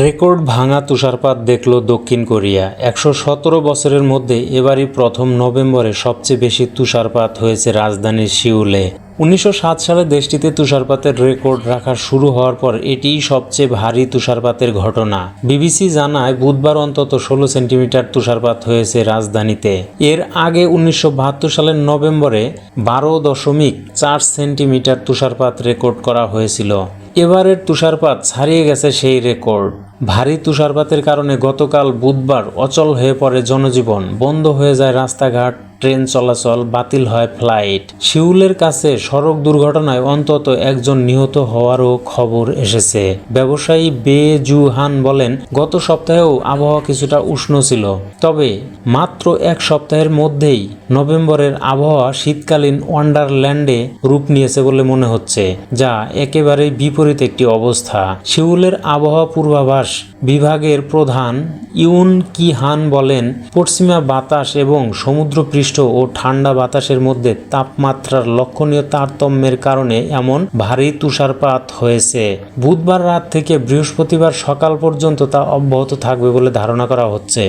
Record ভাঙা তুষারপাত দেখল দক্ষিণ কোরিয়া। একশো সতেরো বছরের মধ্যে এবারই প্রথম নভেম্বরে সবচেয়ে বেশি তুষারপাত হয়েছে রাজধানীর সিউলে। উনিশশো সাত সালে দেশটিতে তুষারপাতের রেকর্ড রাখা শুরু হওয়ার পর এটিই সবচেয়ে ভারী তুষারপাতের ঘটনা। বিবিসি জানায়, বুধবার অন্তত ষোলো সেন্টিমিটার তুষারপাত হয়েছে রাজধানীতে। এর আগে উনিশশো বাহাত্তর সালের নভেম্বরে বারো দশমিক চার সেন্টিমিটার তুষারপাত রেকর্ড করা হয়েছিল। এবারের তুষারপাত ছাড়িয়ে গেছে সেই রেকর্ড। ভারী তুষারপাতের কারণে গতকাল বুধবার অচল হয়ে পড়ে জনজীবন বন্ধ হয়ে যায় রাস্তাঘাট ট্রেন চলাচল বাতিল হয় ফ্লাইট। শিউলের কাছে সড়ক দুর্ঘটনায় অন্তত একজন নিহত হওয়ারও খবর এসেছে। ব্যবসায়ী বে জু হান বলেন, গত সপ্তাহেও আবহাওয়া কিছুটা উষ্ণ ছিল। তবে মাত্র এক সপ্তাহের মধ্যেই নভেম্বরের আবহাওয়া শীতকালীন ওয়ান্ডারল্যান্ডে রূপ নিয়েছে বলে মনে হচ্ছে, যা একেবারেই বিপরীত একটি অবস্থা। সিউলের আবহাওয়া পূর্বাভাস বিভাগের প্রধান ইউন কি হান বলেন, পশ্চিমা বাতাস এবং সমুদ্রপৃষ্ঠ ও ঠান্ডা বাতাসের মধ্যে তাপমাত্রার লক্ষণীয় তারতম্যের কারণে এমন ভারী তুষারপাত হয়েছে। বুধবার রাত থেকে বৃহস্পতিবার সকাল পর্যন্ত তা অব্যাহত থাকবে বলে ধারণা করা হচ্ছে।